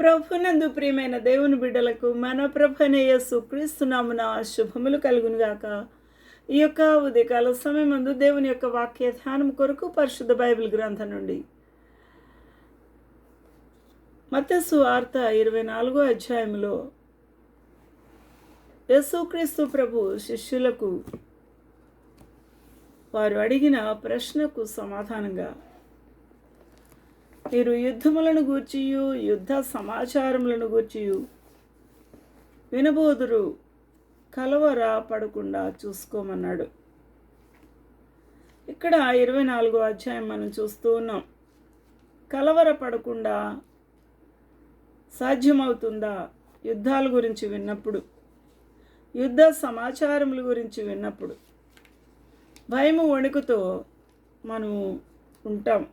ప్రభునందు ప్రియమైన దేవుని బిడ్డలకు మన ప్రభనే క్రీస్తునామున శుభములు కలుగును గాక. ఈ యొక్క ఉదయకాల సమయం ముందు దేవుని యొక్క వాక్య ధ్యానం కొరకు పరిశుద్ధ బైబిల్ గ్రంథం నుండి మత్స్సు వార్త ఇరవై నాలుగో అధ్యాయంలో యేసుక్రీస్తు ప్రభు శిష్యులకు వారు అడిగిన ప్రశ్నకు సమాధానంగా మీరు యుద్ధములను గూర్చియు యుద్ధ సమాచారములను గూర్చియు. వినబోదురు కలవర పడకుండా చూసుకోమన్నాడు. ఇక్కడ ఇరవై నాలుగో అధ్యాయం మనం చూస్తూ ఉన్నాం. కలవర పడకుండా సాధ్యమవుతుందా యుద్ధాల గురించి విన్నప్పుడు? యుద్ధ సమాచారముల గురించి విన్నప్పుడు? భయము వణుకుతో మనం ఉంటాం.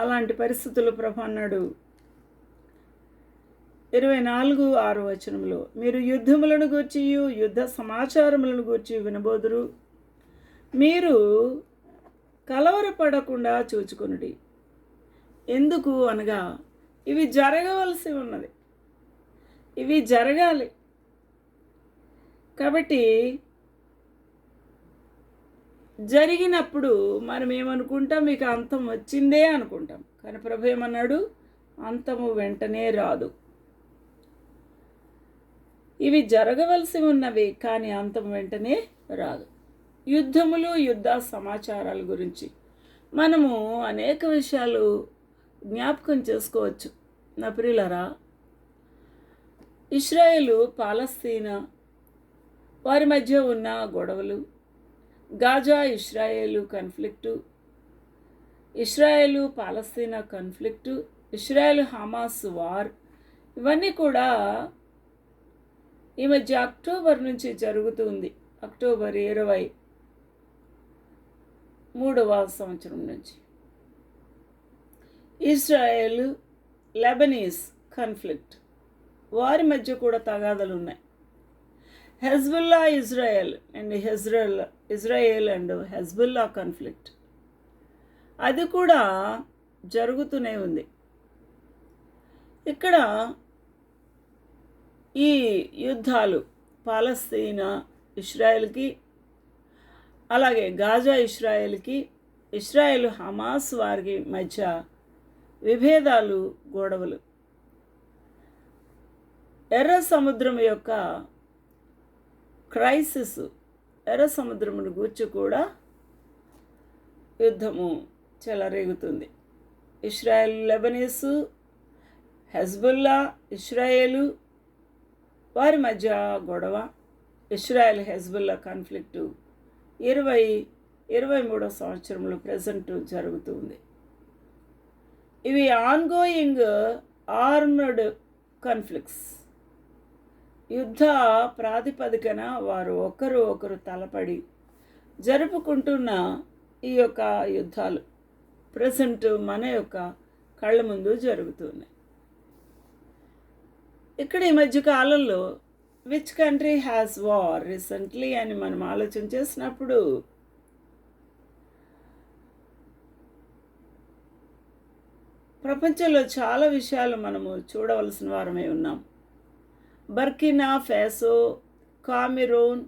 అలాంటి పరిస్థితులు ప్రభు అన్నాడు. ఇరవై నాలుగు ఆరు వచనంలో మీరు యుద్ధములను గూర్చి యుద్ధ సమాచారములను గూర్చి వినబోదురు. మీరు కలవరపడకుండా చూచుకొనుడి. ఎందుకు అనగా ఇవి జరగవలసి ఉన్నది. ఇవి జరగాలి. కాబట్టి జరిగినప్పుడు మనం ఏమనుకుంటాం మీకు అంతం వచ్చిందే అనుకుంటాం. కానీ ప్రభు ఏమన్నాడు? అంతము వెంటనే రాదు. ఇవి జరగవలసి ఉన్నవి కానీ అంతం వెంటనే రాదు. యుద్ధములు యుద్ధ సమాచారాల గురించి మనము అనేక విషయాలు జ్ఞాపకం చేసుకోవచ్చు. నా ప్రియులరా ఇస్రాయేలు పాలస్తీనా వారి మధ్య ఉన్న గొడవలు Gaza Israel conflict Israel Palestine conflict Israel Hamas war ఇవన్నీ కూడా ఈ మధ్య అక్టోబర్ నుంచి జరుగుతుంది. అక్టోబర్ ఇరవై మూడవ సంవత్సరం నుంచి. ఇస్రాయేల్ లెబనీస్ కన్ఫ్లిక్ట్ వారి మధ్య కూడా తగాదలు ఉన్నాయి. హెజ్బుల్లా ఇజ్రాయెల్ అండ్ హెజ్రల్ ఇజ్రాయేల్ అండ్ హెజ్బుల్లా కాన్ఫ్లిక్ట్ అది కూడా జరుగుతూనే ఉంది. ఇక్కడ ఈ యుద్ధాలు పాలస్తీనా ఇస్రాయెల్కి అలాగే గాజా ఇస్రాయెల్కి ఇస్రాయెల్ హమాస్ వారికి మధ్య విభేదాలు గొడవలు. ఎర్ర సముద్రం యొక్క క్రైసిస్ ఎర్ర సముద్రమును గూర్చి కూడా యుద్ధము చెలరేగుతుంది. ఇస్రాయెల్ లెబనీసు హెజ్బుల్లా ఇస్రాయేలు వారి మధ్య గొడవ. ఇస్రాయెల్ హెజ్బుల్లా కాన్ఫ్లిక్టు ఇరవై ఇరవై మూడో సంవత్సరంలో ప్రజెంట్ జరుగుతుంది ఇవి ఆన్గోయింగ్ ఆర్మ్డ్ కాన్ఫ్లిక్ట్స్. యుద్ధ ప్రాతిపదికన వారు ఒకరు ఒకరు తలపడి జరుపుకుంటున్న ఈ యొక్క యుద్ధాలు ప్రజెంట్ మన యొక్క కళ్ళ ముందు జరుగుతున్నాయి. ఇక్కడ ఈ మధ్య కాలంలో which country has war recently అని మనం ఆలోచన చేసినప్పుడు ప్రపంచంలో చాలా విషయాలు మనము చూడవలసిన వారమే ఉన్నాం. Burkina Faso Cameroon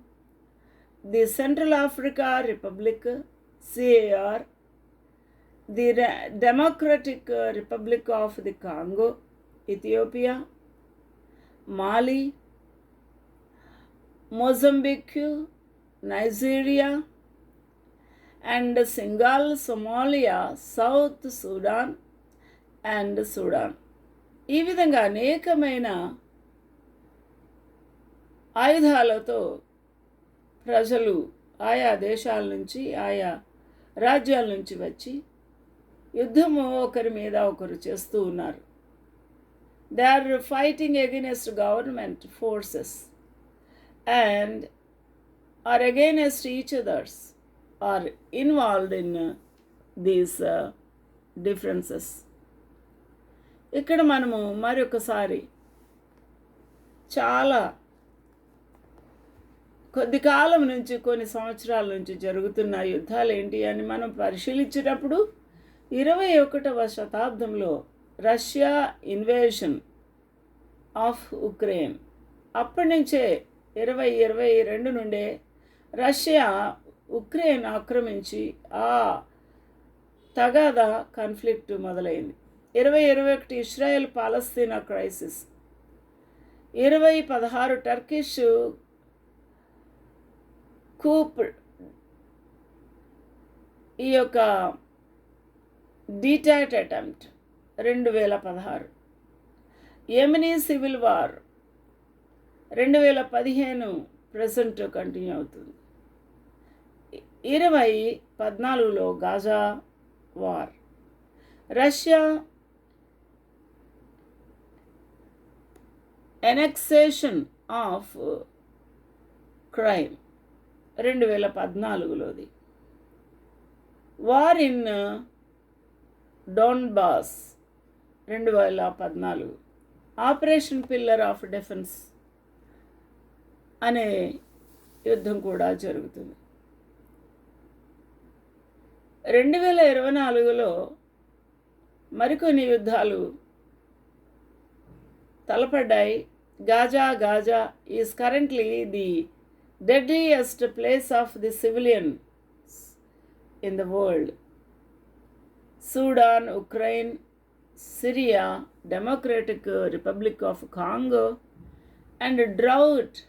the Central Africa Republic CAR the Democratic Republic of the Congo Ethiopia Mali Mozambique Nigeria and Senegal Somalia South Sudan and Sudan ఈ విధంగా అనేకమైన ఆయుధాలతో ప్రజలు ఆయా దేశాల నుంచి ఆయా రాజ్యాల నుంచి వచ్చి యుద్ధము ఒకరి మీద ఒకరు చేస్తూ ఉన్నారు. They are fighting against government forces and are against each others are involved in these differences ఇక్కడ మనము మరొకసారి చాలా కొద్ది కాలం నుంచి కొన్ని సంవత్సరాల నుంచి జరుగుతున్న యుద్ధాలు ఏంటి అని మనం పరిశీలించేటప్పుడు ఇరవై ఒకటవ శతాబ్దంలో రష్యా ఇన్వేషన్ ఆఫ్ ఉక్రెయిన్. అప్పటి నుంచే ఇరవై ఇరవై రెండు నుండే రష్యా ఉక్రెయిన్ ఆక్రమించి ఆ తగాదా కాన్ఫ్లిక్ట్ మొదలైంది. ఇరవై ఇరవై ఒకటి ఇస్రాయెల్ పాలస్తీనా క్రైసిస్. ఇరవై పదహారు టర్కిష్ కూప్ ఈ యొక్క డీటాట్ అటెంప్ట్ రెండు వేల పదహారు. యెమెనీ సివిల్ వార్ రెండు వేల పదిహేను ప్రజెంట్ కంటిన్యూ అవుతుంది. ఇరవై పద్నాలుగులో Gaza war. Russia annexation of Crimea. రెండు వేల పద్నాలుగులోది. వార్ ఇన్ డోన్బాస్ రెండు వేల పద్నాలుగు. ఆపరేషన్ పిల్లర్ ఆఫ్ డిఫెన్స్ అనే యుద్ధం కూడా జరుగుతుంది. రెండు వేల ఇరవై నాలుగులో మరికొన్ని యుద్ధాలు తలపడ్డాయి. Gaza Gaza is currently the deadliest place of the civilians in the world. Sudan, Ukraine, Syria, Democratic Republic of Congo, and drought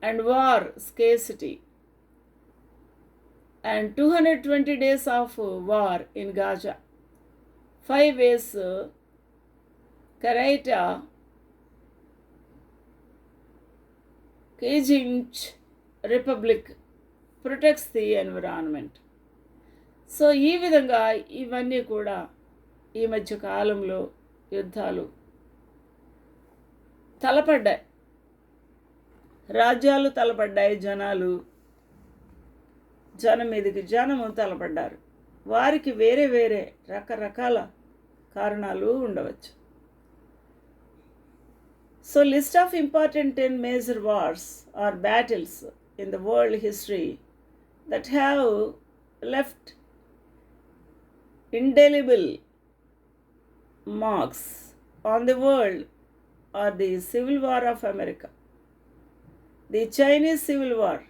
and war scarcity, and 220 days of war in Gaza. Five years, Karaita caging republic protects the environment. So ఈ విధంగా ఇవన్నీ కూడా ఈ మధ్య కాలంలో యుద్ధాలు తలపడ్డాయి. రాజ్యాలు తలపడ్డాయి జనాలు జనం మీదకి జనము తలపడ్డారు. వారికి వేరే వేరే రకరకాల కారణాలు ఉండవచ్చు. So, list of important 10 major wars or battles in the world history that have left indelible marks on the world are the Civil War of America, the Chinese Civil War,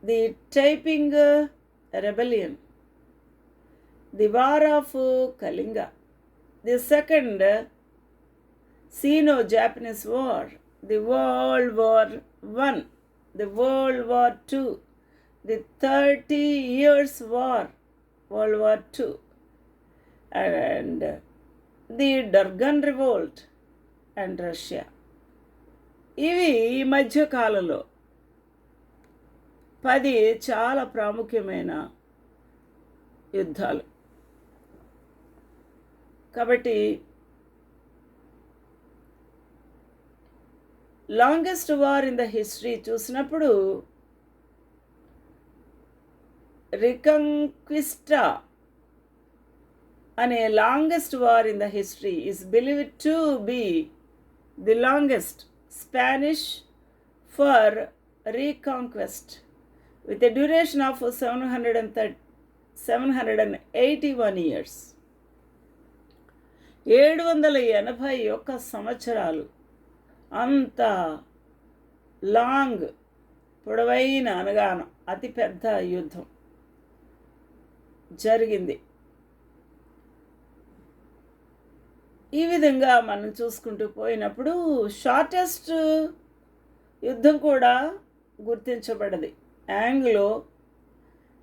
the Taiping uh, Rebellion, the War of uh, Kalinga, the Second uh, Sino Japanese war the world war one the world war two the thirty years war world war two and the Dungan revolt and Russia ఇవి ఈ మధ్యకాలంలో పది చాలా ప్రాముఖ్యమైన యుద్ధాలు కాబట్టి longest war in the history చూసినప్పుడు Reconquista అనే longest war in the history is believe to be the longest Spanish for reconquest with a duration of 730 781 years. ఏడు వందల ఎనభై ఒక్క సంవత్సరాలు అంత లాంగ్ పొడవైన అనగా అతిపెద్ద యుద్ధం జరిగింది. ఈ విధంగా మనం చూసుకుంటూ పోయినప్పుడు షార్టెస్ట్ యుద్ధం కూడా గుర్తించబడది. Anglo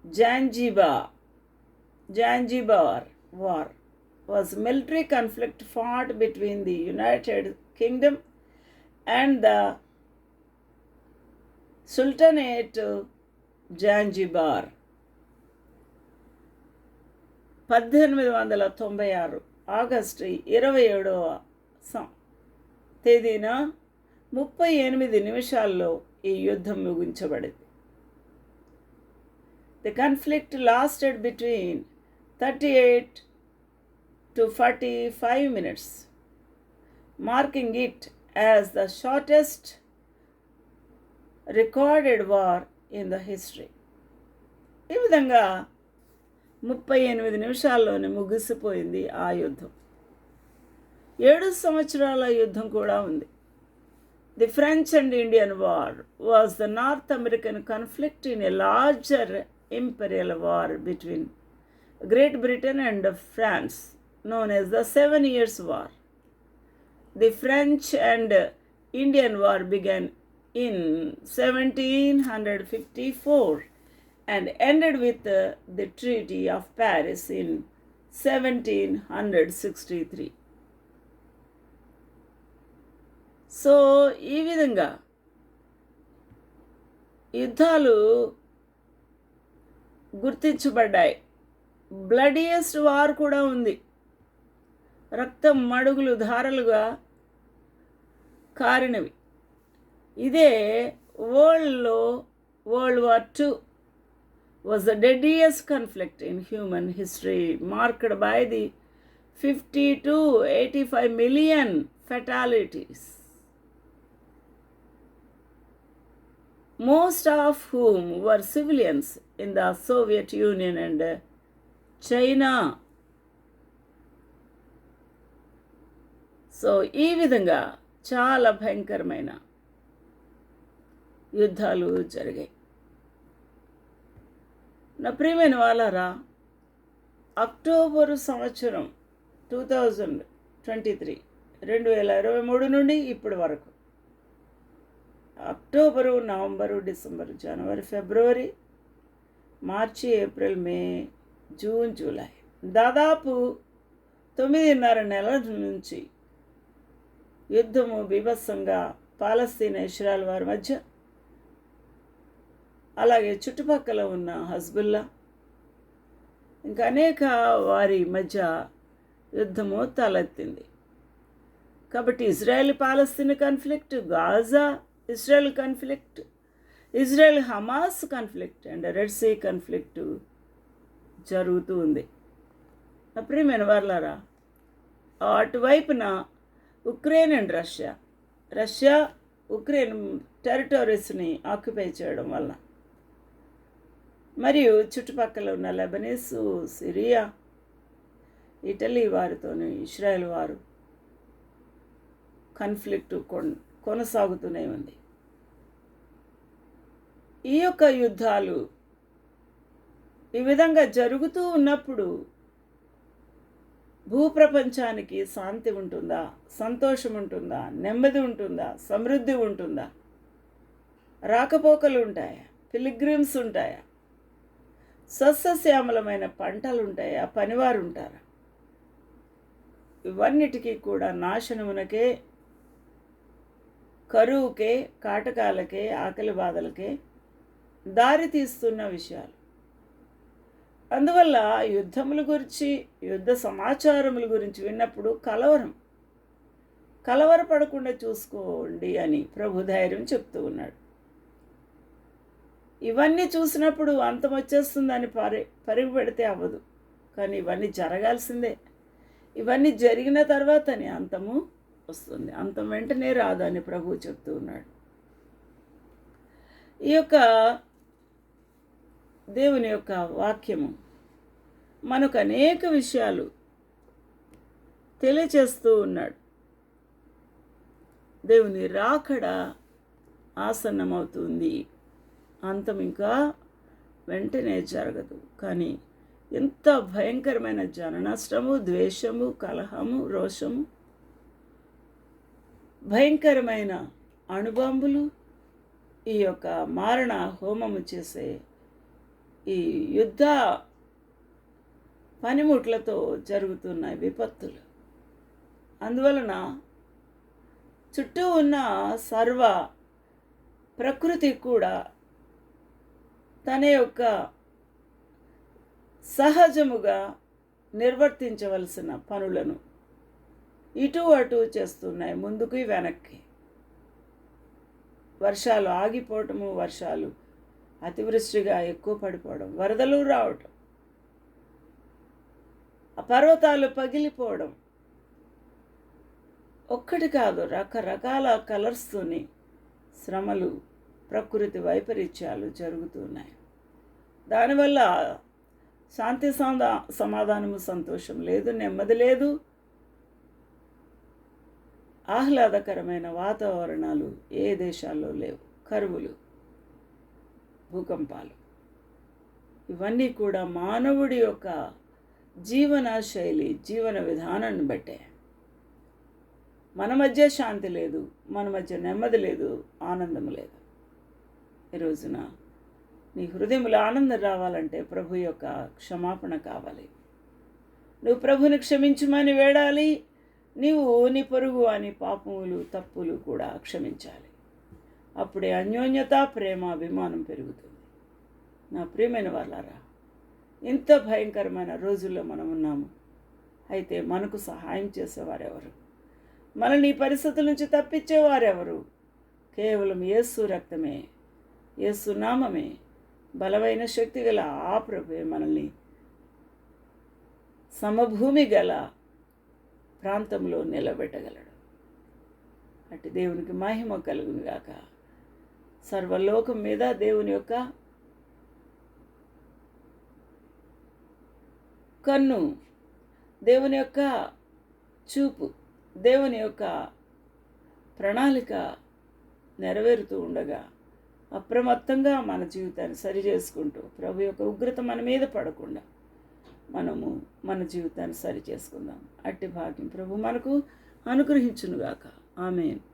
Zanzibar Zanzibar war was military conflict fought between the United Kingdom and the Sultanate Zanzibar పద్దెనిమిది వందల తొంభై ఆరు ఆగస్టు ఇరవై ఏడవ తేదీన ముప్పై ఎనిమిది నిమిషాల్లో ఈ యుద్ధం ముగించబడింది. The conflict lasted between thirty eight to forty five minutes marking it as the shortest recorded war in the history ఈ విధంగా ముప్పై ఎనిమిది నిమిషాల్లోనే ముగిసిపోయింది ఆ యుద్ధం. ఏడు సంవత్సరాల యుద్ధం కూడా ఉంది. The French and Indian war was the North American conflict in a larger imperial war between Great Britain and France known as the seven years war the French and Indian war began in seventeen hundred fifty four and ended with the treaty of Paris in seventeen hundred sixty three so ఈ విధంగా యుద్ధాలు గుర్తించబడ్డాయి బ్లడియస్ట్ war కూడా ఉంది రక్తం మడుగులు ధారలుగా కారినవి ఇదే వరల్డ్లో world war two was the deadliest conflict in human history marked by the fifty to eighty five million fatalities most of whom were civilians in the Soviet Union and uh, China. So ఈ విధంగా చాలా భయంకరమైన యుద్ధాలు జరిగాయి. నా ప్రియమైన వాళ్ళారా October సంవత్సరం టూ థౌజండ్ ట్వంటీ త్రీ రెండు వేల ఇరవై మూడు నుండి ఇప్పటి వరకు. అక్టోబరు నవంబరు డిసెంబరు జనవరి ఫిబ్రవరి మార్చి ఏప్రిల్ మే జూన్ జూలై. దాదాపు తొమ్మిదిన్నర నెలల నుంచి యుద్ధము బీభత్సంగా పాలస్తీన ఇస్రాయల్ వారి మధ్య. అలాగే చుట్టుపక్కల ఉన్న హజ్బుల్లా. ఇంకా అనేక వారి మధ్య యుద్ధము తలెత్తింది. కాబట్టి Israel Palestine conflict Gaza Israel conflict Israel Hamas conflict and Red Sea conflict జరుగుతూ ఉంది. నా ప్రియమైన వాళ్ళారా అటువైపున Ukraine and Russia. Russia Ukraine టెరిటరీస్ని occupy చేయడం వల్ల మరియు చుట్టుపక్కల ఉన్న లెబనీస్ సిరియా ఇటలీ వారితోనూ ఇస్రాయెల్ వారు కన్ఫ్లిక్ట్ కొన్ కొనసాగుతూనే ఉంది. ఈ యొక్క యుద్ధాలు ఈ విధంగా జరుగుతూ ఉన్నప్పుడు భూప్రపంచానికి శాంతి ఉంటుందా? సంతోషం ఉంటుందా? నెమ్మది ఉంటుందా? సమృద్ధి ఉంటుందా? రాకపోకలు ఉంటాయా? పిలిగ్రిమ్స్ ఉంటాయా? సస్యశ్యామలమైన పంటలు ఉంటాయా? పనివారు ఉంటారా? ఇవన్నిటికీ కూడా నాశనమునకే కరువుకే కాటకాలకే ఆకలి బాధలకే దారి తీస్తున్న విషయాలు. అందువల్ల యుద్ధముల గురించి యుద్ధ సమాచారముల గురించి విన్నప్పుడు కలవరం కలవరపడకుండా చూసుకోండి అని ప్రభు ధైర్యం చెప్తూ ఉన్నాడు. ఇవన్నీ చూసినప్పుడు అంతం వచ్చేస్తుందని పరి పరుగు పెడితే అవ్వదు. కానీ ఇవన్నీ జరగాల్సిందే. ఇవన్నీ జరిగిన తర్వాతనే అంతము వస్తుంది. అంతం వెంటనే రాదని ప్రభు చెప్తూ ఉన్నాడు. ఈ యొక్క దేవుని యొక్క వాక్యము. మనకు అనేక విషయాలు తెలియచేస్తూ ఉన్నాడు. దేవుని రాకడ ఆసన్నమవుతుంది. అంతం ఇంకా వెంటనే జరగదు. కానీ ఎంత భయంకరమైన జన నష్టము ద్వేషము కలహము రోషము భయంకరమైన అణుబాంబులు ఈ యొక్క మారణ హోమము చేసే ఈ యుద్ధ పనిముట్లతో జరుగుతున్న విపత్తులు. అందువలన చుట్టూ ఉన్న సర్వ ప్రకృతి కూడా తన యొక్క సహజముగా నిర్వర్తించవలసిన పనులను ఇటు అటు చేస్తున్నాయి ముందుకు వెనక్కి. వర్షాలు ఆగిపోవటము వర్షాలు అతివృష్టిగా ఎక్కువ పడిపోవడం వరదలు రావటం పర్వతాలు పగిలిపోవడం. ఒక్కటి కాదు రకరకాల కలర్స్తోని శ్రమలు ప్రకృతి వైపరీత్యాలు జరుగుతున్నాయి. దానివల్ల శాంతి సమాధా సమాధానము సంతోషం లేదు నెమ్మది లేదు. ఆహ్లాదకరమైన వాతావరణాలు ఏ దేశాల్లో లేవు. కరువులు భూకంపాలు. ఇవన్నీ కూడా మానవుడి యొక్క జీవన శైలి జీవన విధానాన్ని బట్టే. మన మధ్య శాంతి లేదు మన మధ్య నెమ్మది లేదు ఆనందం లేదు. ఈ రోజున నీ హృదయంలో ఆనందం రావాలంటే ప్రభు యొక్క క్షమాపణ కావాలి. నువ్వు ప్రభుని క్షమించమని వేడాలి నీవు నీ పొరుగు అని పాపములు తప్పులు కూడా క్షమించాలి. అప్పుడే అన్యోన్యత ప్రేమ అభిమానం పెరుగుతుంది. నా ప్రియమైన వాళ్ళారా ఇంత భయంకరమైన రోజుల్లో మనం ఉన్నాము. అయితే మనకు సహాయం చేసేవారెవరు? మనల్ని ఈ పరిస్థితుల నుంచి తప్పించేవారెవరు? కేవలం యేసు రక్తమే యేసు నామమే బలమైన శక్తి గల ఆ ప్రభువే మనల్ని సమభూమి గల ప్రాంతంలో నిలబెట్టగలడు. అటు దేవునికి మహిమ కలుగును గాక సర్వలోకం మీద దేవుని యొక్క కన్ను దేవుని యొక్క చూపు దేవుని యొక్క ప్రణాళిక నెరవేరుతూ ఉండగా అప్రమత్తంగా మన జీవితాన్ని సరి చేసుకుంటూ ప్రభు యొక్క ఉగ్రత మన మీద పడకుండా మనము మన జీవితాన్ని సరి చేసుకుందాం. అట్టి భాగ్యం ప్రభు మనకు అనుగ్రహించునుగాక. ఆమెను.